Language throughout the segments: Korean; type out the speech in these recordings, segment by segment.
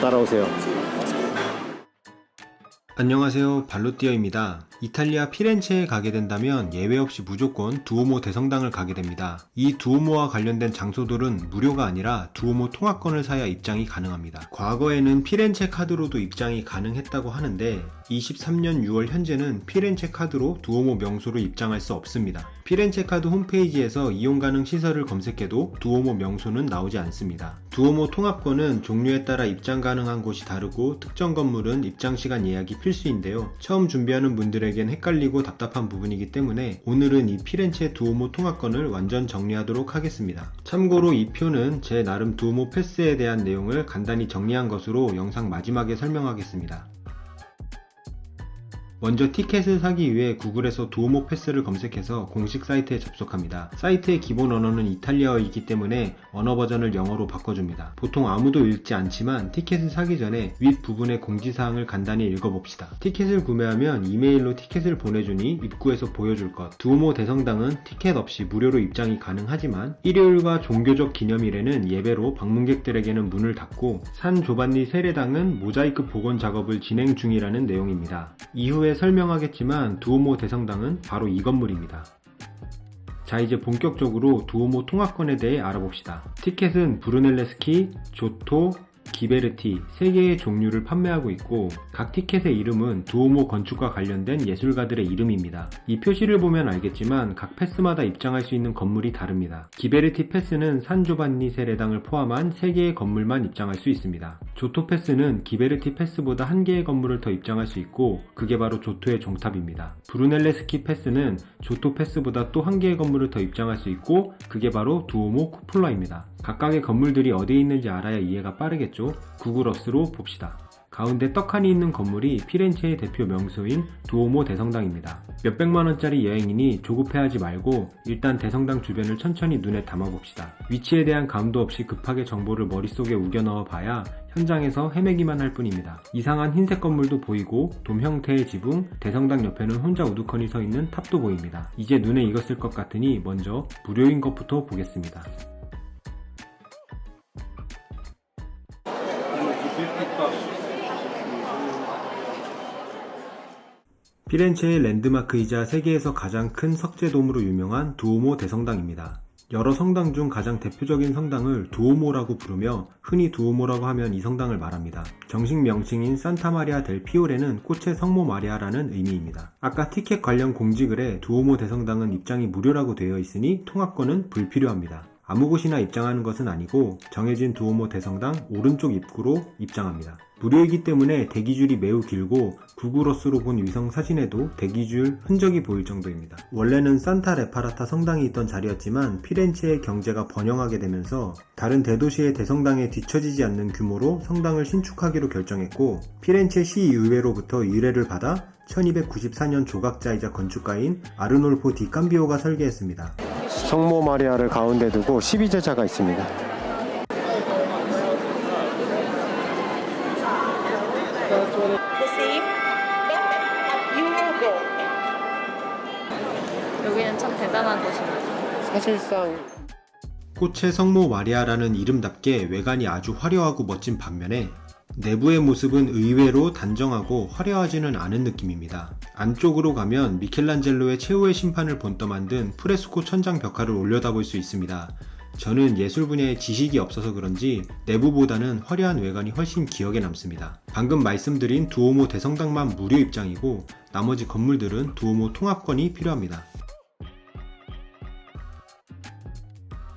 따라오세요. 안녕하세요 발로띠어입니다. 이탈리아 피렌체에 가게 된다면 예외 없이 무조건 두오모 대성당을 가게 됩니다. 이 두오모와 관련된 장소들은 무료가 아니라 두오모 통합권을 사야 입장이 가능합니다. 과거에는 피렌체 카드로도 입장이 가능했다고 하는데 23년 6월 현재는 피렌체 카드로 두오모 명소로 입장할 수 없습니다. 피렌체 카드 홈페이지에서 이용 가능 시설을 검색해도 두오모 명소는 나오지 않습니다. 두오모 통합권은 종류에 따라 입장 가능한 곳이 다르고 특정 건물은 입장 시간 예약이 필수인데요. 처음 준비하는 분들 에겐 헷갈리고 답답한 부분이기 때문에 오늘은 이 피렌체 두오모 통합권을 완전 정리하도록 하겠습니다. 참고로 이 표는 제 나름 두오모 패스에 대한 내용을 간단히 정리한 것으로 영상 마지막에 설명하겠습니다. 먼저 티켓을 사기 위해 구글에서 두오모 패스를 검색해서 공식 사이트에 접속합니다. 사이트의 기본 언어는 이탈리아어이기 때문에 언어 버전을 영어로 바꿔줍니다. 보통 아무도 읽지 않지만 티켓을 사기 전에 윗 부분의 공지사항을 간단히 읽어봅시다. 티켓을 구매하면 이메일로 티켓을 보내주니 입구에서 보여줄 것. 두오모 대성당은 티켓 없이 무료로 입장이 가능하지만 일요일과 종교적 기념일에는 예배로 방문객들에게는 문을 닫고 산 조반니 세례당은 모자이크 복원 작업을 진행 중이라는 내용입니다. 이후에 설명하겠지만 두오모 대성당은 바로 이 건물입니다. 자 이제 본격적으로 두오모 통합권에 대해 알아봅시다. 티켓은 브루넬레스키, 조토, 기베르티 3개의 종류를 판매하고 있고 각 티켓의 이름은 두오모 건축과 관련된 예술가들의 이름입니다. 이 표시를 보면 알겠지만 각 패스마다 입장할 수 있는 건물이 다릅니다. 기베르티 패스는 산조반니 세례당을 포함한 3개의 건물만 입장할 수 있습니다. 조토 패스는 기베르티 패스보다 1개의 건물을 더 입장할 수 있고 그게 바로 조토의 종탑입니다. 브루넬레스키 패스는 조토 패스보다 또 1개의 건물을 더 입장할 수 있고 그게 바로 두오모 쿠플라입니다. 각각의 건물들이 어디에 있는지 알아야 이해가 빠르겠죠? 구글어스로 봅시다. 가운데 떡하니 있는 건물이 피렌체의 대표 명소인 두오모 대성당입니다. 몇백만원짜리 여행이니 조급해하지 말고 일단 대성당 주변을 천천히 눈에 담아봅시다. 위치에 대한 감도 없이 급하게 정보를 머릿속에 우겨 넣어 봐야 현장에서 헤매기만 할 뿐입니다. 이상한 흰색 건물도 보이고 돔 형태의 지붕, 대성당 옆에는 혼자 우두커니 서 있는 탑도 보입니다. 이제 눈에 익었을 것 같으니 먼저 무료인 것부터 보겠습니다. 피렌체의 랜드마크이자 세계에서 가장 큰 석재돔으로 유명한 두오모 대성당입니다. 여러 성당 중 가장 대표적인 성당을 두오모라고 부르며 흔히 두오모라고 하면 이 성당을 말합니다. 정식 명칭인 산타 마리아 델 피오레는 꽃의 성모 마리아라는 의미입니다. 아까 티켓 관련 공지글에 두오모 대성당은 입장이 무료라고 되어 있으니 통합권은 불필요합니다. 아무 곳이나 입장하는 것은 아니고 정해진 두오모 대성당 오른쪽 입구로 입장합니다. 무료이기 때문에 대기줄이 매우 길고 구글어스로 본 위성 사진에도 대기줄 흔적이 보일 정도입니다. 원래는 산타 레파라타 성당이 있던 자리였지만 피렌체의 경제가 번영하게 되면서 다른 대도시의 대성당에 뒤처지지 않는 규모로 성당을 신축하기로 결정했고 피렌체 시의회로부터 의뢰를 받아 1294년 조각자이자 건축가인 아르놀포 디 캄비오가 설계했습니다. 성모 마리아를 가운데 두고 12제자가 있습니다. the same, but you will go. 여기는 참 대단한 곳입니다. 사실상 꽃의 성모 마리아라는 이름답게 외관이 아주 화려하고 멋진 반면에 내부의 모습은 의외로 단정하고 화려하지는 않은 느낌입니다. 안쪽으로 가면 미켈란젤로의 최후의 심판을 본떠 만든 프레스코 천장 벽화를 올려다볼 수 있습니다. 저는 예술 분야에 지식이 없어서 그런지 내부보다는 화려한 외관이 훨씬 기억에 남습니다. 방금 말씀드린 두오모 대성당만 무료 입장이고 나머지 건물들은 두오모 통합권이 필요합니다.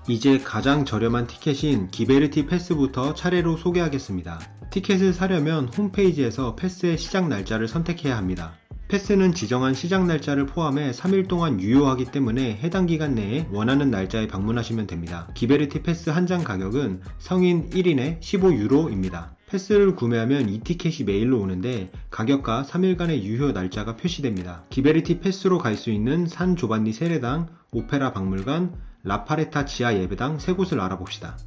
이제 가장 저렴한 티켓인 기베르티 패스부터 차례로 소개하겠습니다. 티켓을 사려면 홈페이지에서 패스의 시작 날짜를 선택해야 합니다. 패스는 지정한 시작 날짜를 포함해 3일 동안 유효하기 때문에 해당 기간 내에 원하는 날짜에 방문하시면 됩니다. 기베르티 패스 한 장 가격은 성인 1인에 15유로입니다. 패스를 구매하면 이 티켓이 메일로 오는데 가격과 3일간의 유효 날짜가 표시됩니다. 기베르티 패스로 갈 수 있는 산 조반니 세례당, 오페라 박물관, 라파레타 지하 예배당 세 곳을 알아봅시다.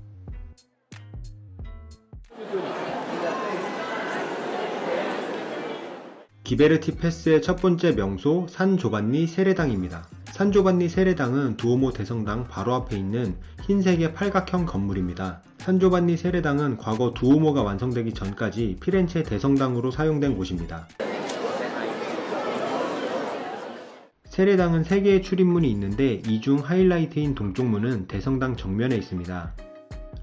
기베르티 패스의 첫 번째 명소 산 조반니 세례당입니다. 산 조반니 세례당은 두오모 대성당 바로 앞에 있는 흰색의 팔각형 건물입니다. 산 조반니 세례당은 과거 두오모가 완성되기 전까지 피렌체 대성당으로 사용된 곳입니다. 세례당은 3개의 출입문이 있는데 이 중 하이라이트인 동쪽 문은 대성당 정면에 있습니다.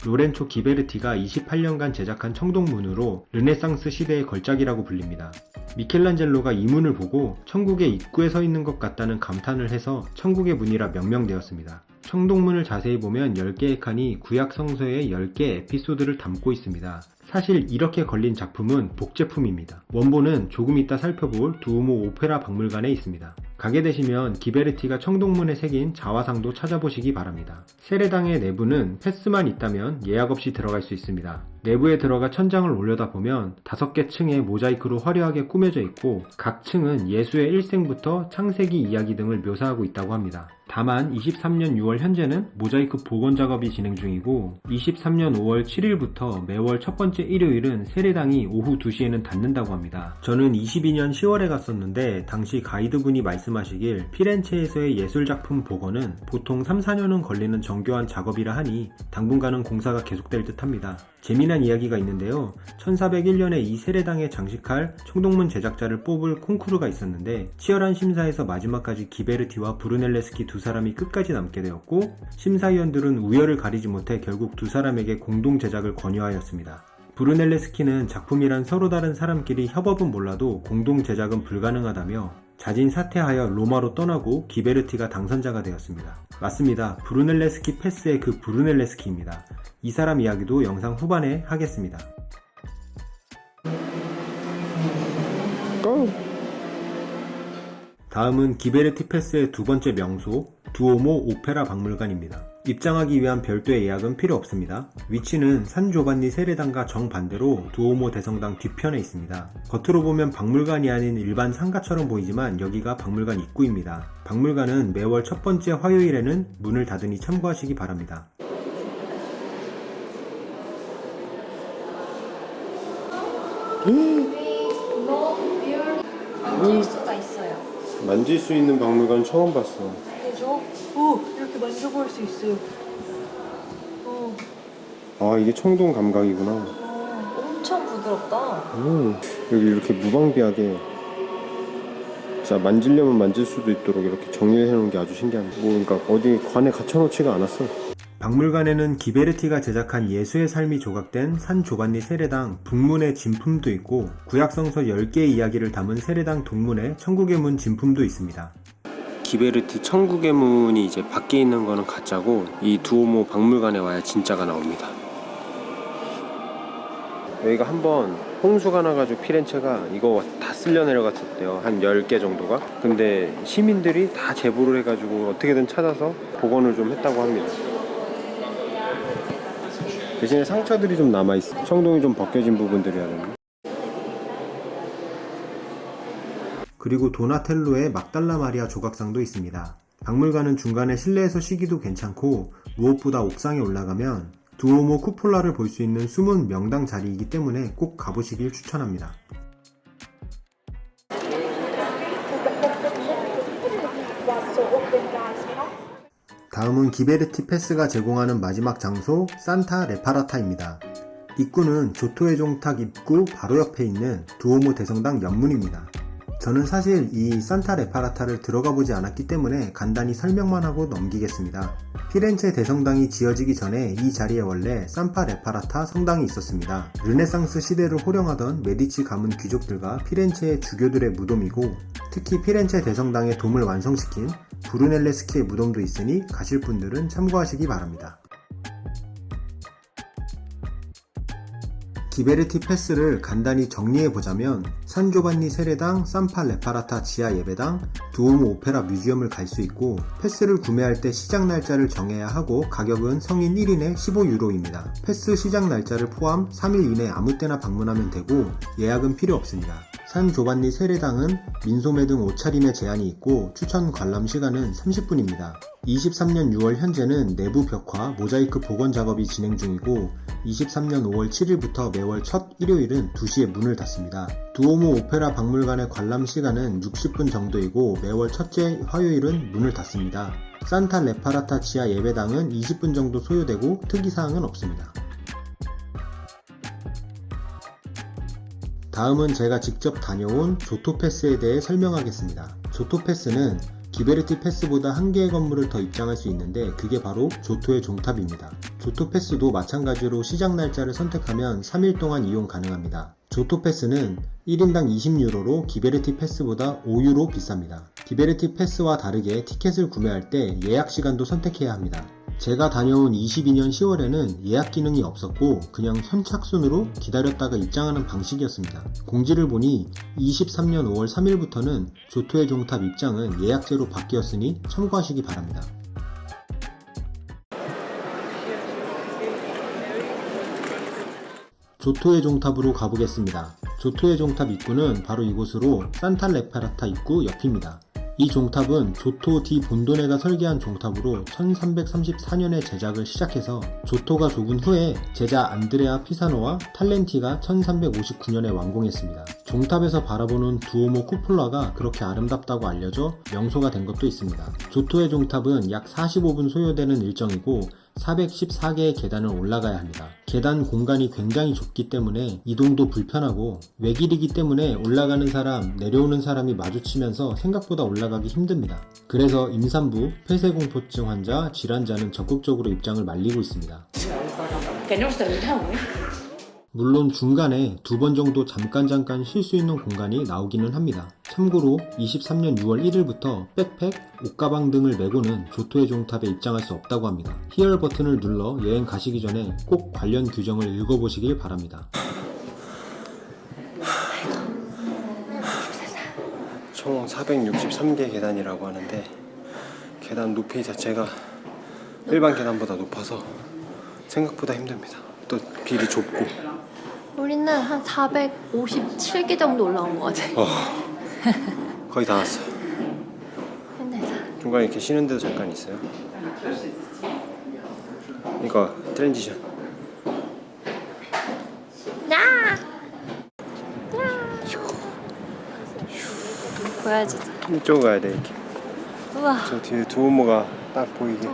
로렌초 기베르티가 28년간 제작한 청동문으로 르네상스 시대의 걸작이라고 불립니다. 미켈란젤로가 이 문을 보고 천국의 입구에 서 있는 것 같다는 감탄을 해서 천국의 문이라 명명되었습니다. 청동문을 자세히 보면 10개의 칸이 구약 성서의 10개 에피소드를 담고 있습니다. 사실 이렇게 걸린 작품은 복제품입니다. 원본은 조금 이따 살펴볼 두오모 오페라 박물관에 있습니다. 가게 되시면 기베르티가 청동문에 새긴 자화상도 찾아보시기 바랍니다. 세례당의 내부는 패스만 있다면 예약 없이 들어갈 수 있습니다. 내부에 들어가 천장을 올려다보면 다섯 개 층에 모자이크로 화려하게 꾸며져 있고 각 층은 예수의 일생부터 창세기 이야기 등을 묘사하고 있다고 합니다. 다만 23년 6월 현재는 모자이크 복원 작업이 진행 중이고 23년 5월 7일부터 매월 첫 번째 일요일은 세례당이 오후 2시에는 닫는다고 합니다. 저는 22년 10월에 갔었는데 당시 가이드분이 말씀하시길 피렌체에서의 예술작품 복원은 보통 3, 4년은 걸리는 정교한 작업이라 하니 당분간은 공사가 계속될 듯 합니다. 재미난 이야기가 있는데요. 1401년에 이 세례당에 장식할 청동문 제작자를 뽑을 콩쿠르가 있었는데 치열한 심사에서 마지막까지 기베르티와 브루넬레스키 두 사람이 끝까지 남게 되었고 심사위원들은 우열을 가리지 못해 결국 두 사람에게 공동 제작을 권유하였습니다. 브루넬레스키는 작품이란 서로 다른 사람끼리 협업은 몰라도 공동 제작은 불가능하다며 자진 사퇴하여 로마로 떠나고 기베르티가 당선자가 되었습니다. 맞습니다. 브루넬레스키 패스의 그 브루넬레스키입니다. 이 사람 이야기도 영상 후반에 하겠습니다. 고! 다음은 기베르티 패스의 두 번째 명소 두오모 오페라 박물관입니다. 입장하기 위한 별도의 예약은 필요 없습니다. 위치는 산 조반니 세례당과 정반대로 두오모 대성당 뒤편에 있습니다. 겉으로 보면 박물관이 아닌 일반 상가처럼 보이지만 여기가 박물관 입구입니다. 박물관은 매월 첫 번째 화요일에는 문을 닫으니 참고하시기 바랍니다. 만질 수가 있어요. 만질 수 있는 박물관 처음 봤어. 만져볼 수 있어요. 어, 아, 이게 청동 감각이구나. 어, 엄청 부드럽다. 음, 여기 이렇게 무방비하게 자 만지려면 만질 수도 있도록 이렇게 정리해 놓은 게 아주 신기합니다. 뭐 그러니까 어디 관에 갇혀놓지가 않았어. 박물관에는 기베르티가 제작한 예수의 삶이 조각된 산 조반니 세례당 북문의 진품도 있고 구약성서 10개의 이야기를 담은 세례당 동문의 천국의 문 진품도 있습니다. 기베르티 천국의 문이 이제 밖에 있는 거는 가짜고 이 두오모 박물관에 와야 진짜가 나옵니다. 여기가 한번 홍수가 나가지고 피렌체가 이거 다 쓸려 내려갔었대요. 한 10개 정도가. 근데 시민들이 다 제보를 해가지고 어떻게든 찾아서 복원을 좀 했다고 합니다. 대신에 상처들이 좀 남아있어. 청동이 좀 벗겨진 부분들이야 되는. 그리고 도나텔로의 막달라 마리아 조각상도 있습니다. 박물관은 중간에 실내에서 쉬기도 괜찮고 무엇보다 옥상에 올라가면 두오모 쿠폴라를 볼 수 있는 숨은 명당 자리이기 때문에 꼭 가보시길 추천합니다. 다음은 기베르티 패스가 제공하는 마지막 장소 산타 레파라타입니다. 입구는 조토의 종탁 입구 바로 옆에 있는 두오모 대성당 연문입니다. 저는 사실 이 산타 레파라타를 들어가 보지 않았기 때문에 간단히 설명만 하고 넘기겠습니다. 피렌체 대성당이 지어지기 전에 이 자리에 원래 산파 레파라타 성당이 있었습니다. 르네상스 시대를 호령하던 메디치 가문 귀족들과 피렌체의 주교들의 무덤이고 특히 피렌체 대성당의 돔을 완성시킨 브루넬레스키의 무덤도 있으니 가실 분들은 참고하시기 바랍니다. 기베르티 패스를 간단히 정리해보자면 산조반니 세례당, 산파 레파라타 지하 예배당, 두오모 오페라 뮤지엄을 갈 수 있고 패스를 구매할 때 시작 날짜를 정해야 하고 가격은 성인 1인에 15유로입니다. 패스 시작 날짜를 포함 3일 이내 아무 때나 방문하면 되고 예약은 필요 없습니다. 산 조반니 세례당은 민소매 등 옷차림에 제한이 있고 추천 관람 시간은 30분입니다. 23년 6월 현재는 내부 벽화, 모자이크 복원 작업이 진행 중이고 23년 5월 7일부터 매월 첫 일요일은 2시에 문을 닫습니다. 두오모 오페라 박물관의 관람 시간은 60분 정도이고 매월 첫째 화요일은 문을 닫습니다. 산타 레파라타 지하 예배당은 20분 정도 소요되고 특이사항은 없습니다. 다음은 제가 직접 다녀온 조토패스에 대해 설명하겠습니다. 조토패스는 기베르티 패스보다 한 개의 건물을 더 입장할 수 있는데 그게 바로 조토의 종탑입니다. 조토 패스도 마찬가지로 시작 날짜를 선택하면 3일 동안 이용 가능합니다. 조토 패스는 1인당 20유로로 기베르티 패스보다 5유로 비쌉니다. 기베르티 패스와 다르게 티켓을 구매할 때 예약 시간도 선택해야 합니다. 제가 다녀온 22년 10월에는 예약 기능이 없었고 그냥 선착순으로 기다렸다가 입장하는 방식이었습니다. 공지를 보니 23년 5월 3일부터는 조토의 종탑 입장은 예약제로 바뀌었으니 참고하시기 바랍니다. 조토의 종탑으로 가보겠습니다. 조토의 종탑 입구는 바로 이곳으로 산타 레파라타 입구 옆입니다. 이 종탑은 조토 디 본도네가 설계한 종탑으로 1334년에 제작을 시작해서 조토가 죽은 후에 제자 안드레아 피사노와 탈렌티가 1359년에 완공했습니다. 종탑에서 바라보는 두오모 쿠폴라가 그렇게 아름답다고 알려져 명소가 된 것도 있습니다. 조토의 종탑은 약 45분 소요되는 일정이고 414개의 계단을 올라가야 합니다. 계단 공간이 굉장히 좁기 때문에 이동도 불편하고 외길이기 때문에 올라가는 사람, 내려오는 사람이 마주치면서 생각보다 올라가기 힘듭니다. 그래서 임산부, 폐쇄공포증 환자, 질환자는 적극적으로 입장을 말리고 있습니다. 물론 중간에 두 번 정도 잠깐 잠깐 쉴 수 있는 공간이 나오기는 합니다. 참고로 23년 6월 1일부터 백팩, 옷가방 등을 메고는 조토의 종탑에 입장할 수 없다고 합니다. 히얼 버튼을 눌러 여행 가시기 전에 꼭 관련 규정을 읽어보시길 바랍니다. 총 463개 계단이라고 하는데 계단 높이 자체가 일반 계단보다 높아서 생각보다 힘듭니다. 또 길이 좁고 우리는 한 457개 정도 올라온 것 같아. 어, 거의 다. 힘들다. 중간에 이렇게 쉬는 데도 잠깐 있어요. 이거 트랜지션. 야! 보여주자. 이쪽으로 가야 돼 이렇게. 우와. 저 뒤에 두오모가 딱 보이게.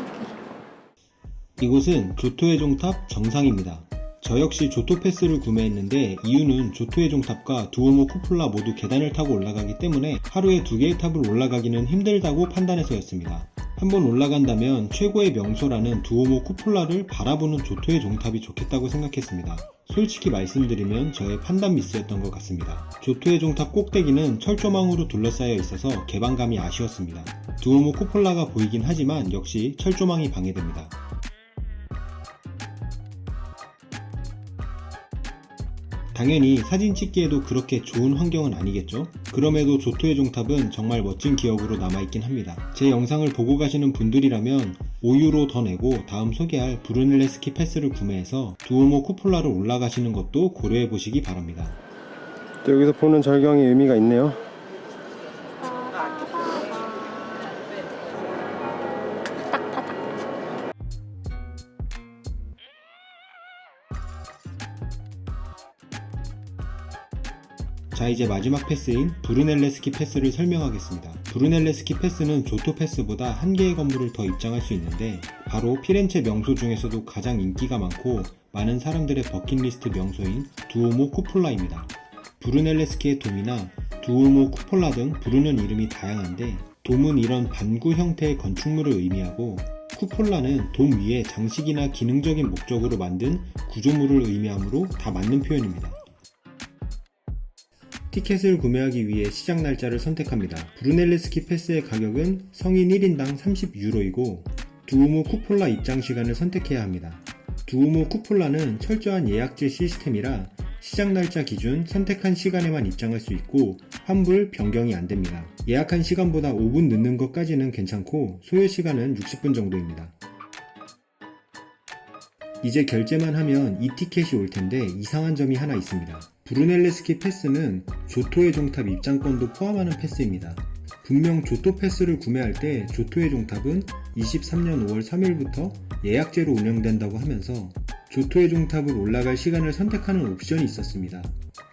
이곳은 조토의 종탑 정상입니다. 저 역시 조토 패스를 구매했는데 이유는 조토의 종탑과 두오모 쿠플라 모두 계단을 타고 올라가기 때문에 하루에 두 개의 탑을 올라가기는 힘들다고 판단해서였습니다. 한번 올라간다면 최고의 명소라는 두오모 쿠플라를 바라보는 조토의 종탑이 좋겠다고 생각했습니다. 솔직히 말씀드리면 저의 판단 미스였던 것 같습니다. 조토의 종탑 꼭대기는 철조망으로 둘러싸여 있어서 개방감이 아쉬웠습니다. 두오모 쿠폴라가 보이긴 하지만 역시 철조망이 방해됩니다. 당연히 사진 찍기에도 그렇게 좋은 환경은 아니겠죠? 그럼에도 조토의 종탑은 정말 멋진 기억으로 남아있긴 합니다. 제 영상을 보고 가시는 분들이라면 5유로 더 내고 다음 소개할 브루넬레스키 패스를 구매해서 두오모 쿠폴라를 올라가시는 것도 고려해 보시기 바랍니다. 또 여기서 보는 절경이 의미가 있네요. 자 이제 마지막 패스인 브루넬레스키 패스를 설명하겠습니다. 브루넬레스키 패스는 조토 패스보다 한 개의 건물을 더 입장할 수 있는데 바로 피렌체 명소 중에서도 가장 인기가 많고 많은 사람들의 버킷리스트 명소인 두오모 쿠폴라입니다. 브루넬레스키의 돔이나 두오모 쿠폴라 등 부르는 이름이 다양한데 돔은 이런 반구 형태의 건축물을 의미하고 쿠폴라는 돔 위에 장식이나 기능적인 목적으로 만든 구조물을 의미하므로 다 맞는 표현입니다. 티켓을 구매하기 위해 시작 날짜를 선택합니다. 브루넬레스키 패스의 가격은 성인 1인당 30유로이고 두오모 쿠폴라 입장 시간을 선택해야 합니다. 두오모 쿠폴라는 철저한 예약제 시스템이라 시작 날짜 기준 선택한 시간에만 입장할 수 있고 환불 변경이 안 됩니다. 예약한 시간보다 5분 늦는 것까지는 괜찮고 소요 시간은 60분 정도입니다. 이제 결제만 하면 이 티켓이 올 텐데 이상한 점이 하나 있습니다. 브루넬레스키 패스는 조토의 종탑 입장권도 포함하는 패스입니다. 분명 조토 패스를 구매할 때 조토의 종탑은 23년 5월 3일부터 예약제로 운영된다고 하면서 조토의 종탑을 올라갈 시간을 선택하는 옵션이 있었습니다.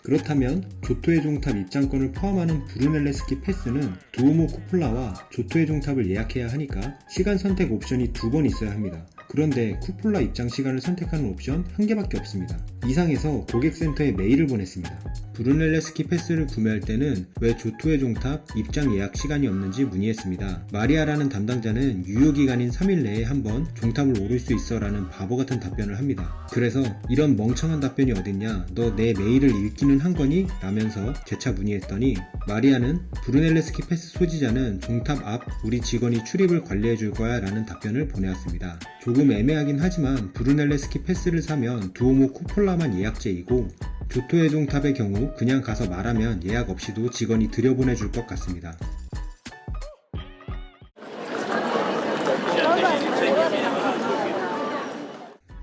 그렇다면 조토의 종탑 입장권을 포함하는 브루넬레스키 패스는 두오모 쿠폴라와 조토의 종탑을 예약해야 하니까 시간 선택 옵션이 두 번 있어야 합니다. 그런데 쿠폴라 입장 시간을 선택하는 옵션 한 개밖에 없습니다. 이상해서 고객센터에 메일을 보냈습니다. 브루넬레스키 패스를 구매할 때는 왜 조토의 종탑 입장 예약 시간이 없는지 문의했습니다. 마리아라는 담당자는 유효기간인 3일 내에 한번 종탑을 오를 수 있어 라는 바보 같은 답변을 합니다. 그래서 이런 멍청한 답변이 어딨냐 너 내 메일을 읽기는 한 거니? 라면서 재차 문의했더니 마리아는 브루넬레스키 패스 소지자는 종탑 앞 우리 직원이 출입을 관리해 줄 거야 라는 답변을 보내왔습니다. 조금 애매하긴 하지만 브루넬레스키 패스를 사면 두오모 쿠폴라만 예약제이고 조토의 종탑의 경우 그냥 가서 말하면 예약 없이도 직원이 들여보내줄 것 같습니다.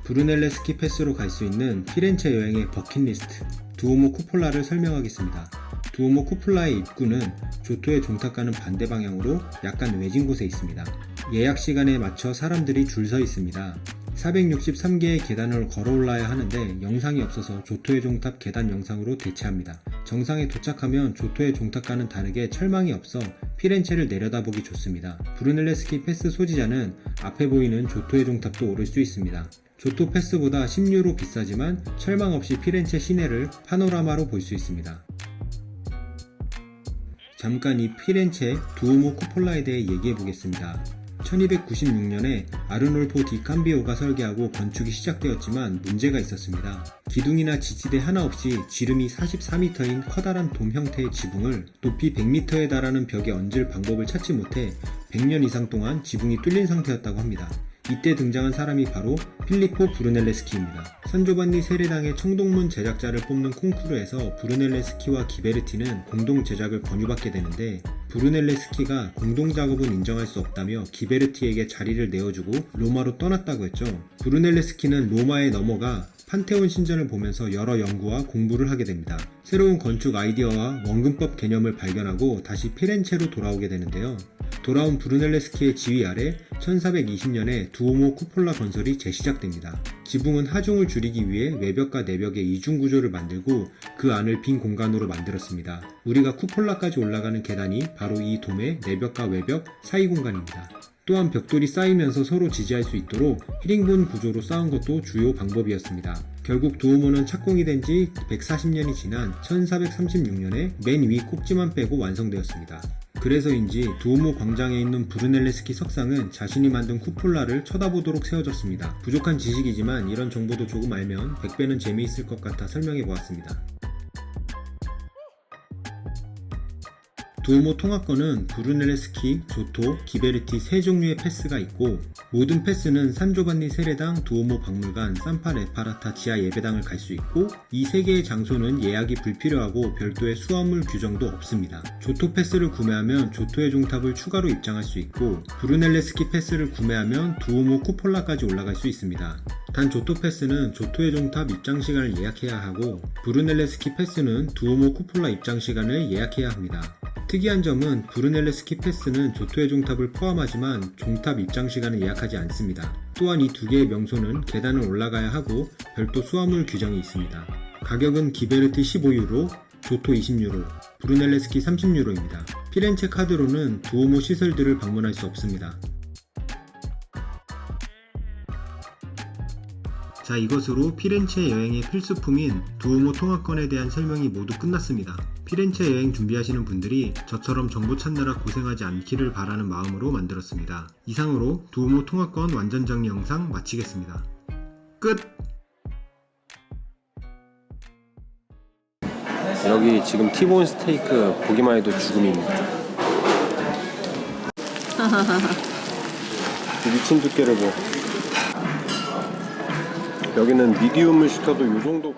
브루넬레 스키 패스로 갈 수 있는 피렌체 여행의 버킷리스트 두오모 쿠폴라를 설명하겠습니다. 두오모 쿠폴라의 입구는 조토의 종탑과는 반대 방향으로 약간 외진 곳에 있습니다. 예약 시간에 맞춰 사람들이 줄 서 있습니다. 463개의 계단을 걸어 올라야 하는데 영상이 없어서 조토의 종탑 계단 영상으로 대체합니다. 정상에 도착하면 조토의 종탑과는 다르게 철망이 없어 피렌체를 내려다보기 좋습니다. 브루넬레스키 패스 소지자는 앞에 보이는 조토의 종탑도 오를 수 있습니다. 조토 패스보다 10유로 비싸지만 철망 없이 피렌체 시내를 파노라마로 볼 수 있습니다. 잠깐 이 피렌체 두오모 쿠폴라에 대해 얘기해 보겠습니다. 1296년에 아르놀포 디 캄비오가 설계하고 건축이 시작되었지만 문제가 있었습니다. 기둥이나 지지대 하나 없이 지름이 44m인 커다란 돔 형태의 지붕을 높이 100m에 달하는 벽에 얹을 방법을 찾지 못해 100년 이상 동안 지붕이 뚫린 상태였다고 합니다. 이때 등장한 사람이 바로 필리포 브루넬레스키입니다. 산조반니 세례당의 청동문 제작자를 뽑는 콩쿠르에서 브루넬레스키와 기베르티는 공동 제작을 권유받게 되는데 브루넬레스키가 공동 작업은 인정할 수 없다며 기베르티에게 자리를 내어주고 로마로 떠났다고 했죠. 브루넬레스키는 로마에 넘어가 판테온 신전을 보면서 여러 연구와 공부를 하게 됩니다. 새로운 건축 아이디어와 원근법 개념을 발견하고 다시 피렌체로 돌아오게 되는데요. 돌아온 브루넬레스키의 지휘 아래 1420년에 두오모 쿠폴라 건설이 재시작됩니다. 지붕은 하중을 줄이기 위해 외벽과 내벽의 이중 구조를 만들고 그 안을 빈 공간으로 만들었습니다. 우리가 쿠폴라까지 올라가는 계단이 바로 이 돔의 내벽과 외벽 사이 공간입니다. 또한 벽돌이 쌓이면서 서로 지지할 수 있도록 헤링본 구조로 쌓은 것도 주요 방법이었습니다. 결국 두오모는 착공이 된 지 140년이 지난 1436년에 맨 위 꼭지만 빼고 완성되었습니다. 그래서인지 두오모 광장에 있는 브루넬레스키 석상은 자신이 만든 쿠폴라를 쳐다보도록 세워졌습니다. 부족한 지식이지만 이런 정보도 조금 알면 100배는 재미있을 것 같아 설명해 보았습니다. 두오모 통합권은 브루넬레스키, 조토, 기베르티 세 종류의 패스가 있고 모든 패스는 산조반니 세례당, 두오모 박물관, 산파 레파라타 지하 예배당을 갈 수 있고 이 세 개의 장소는 예약이 불필요하고 별도의 수화물 규정도 없습니다. 조토 패스를 구매하면 조토의 종탑을 추가로 입장할 수 있고 브루넬레스키 패스를 구매하면 두오모 쿠폴라까지 올라갈 수 있습니다. 단 조토 패스는 조토의 종탑 입장 시간을 예약해야 하고 브루넬레스키 패스는 두오모 쿠폴라 입장 시간을 예약해야 합니다. 특이한 점은 브루넬레 스키 패스는 조토의 종탑을 포함하지만 종탑 입장 시간을 예약하지 않습니다. 또한 이 두 개의 명소는 계단을 올라가야 하고 별도 수화물 규정이 있습니다. 가격은 기베르티 15유로, 조토 20유로, 브루넬레 스키 30유로입니다. 피렌체 카드로는 두오모 시설들을 방문할 수 없습니다. 자, 이것으로 피렌체 여행의 필수품인 두오모 통합권에 대한 설명이 모두 끝났습니다. 피렌체 여행 준비하시는 분들이 저처럼 정보 찾느라 고생하지 않기를 바라는 마음으로 만들었습니다. 이상으로 두오모 통합권 완전 정리 영상 마치겠습니다. 끝! 여기 지금 티본 스테이크 보기만 해도 죽음입니다. 이 미친 두께를 뭐. 여기는 미디움을 시켜도 이 정도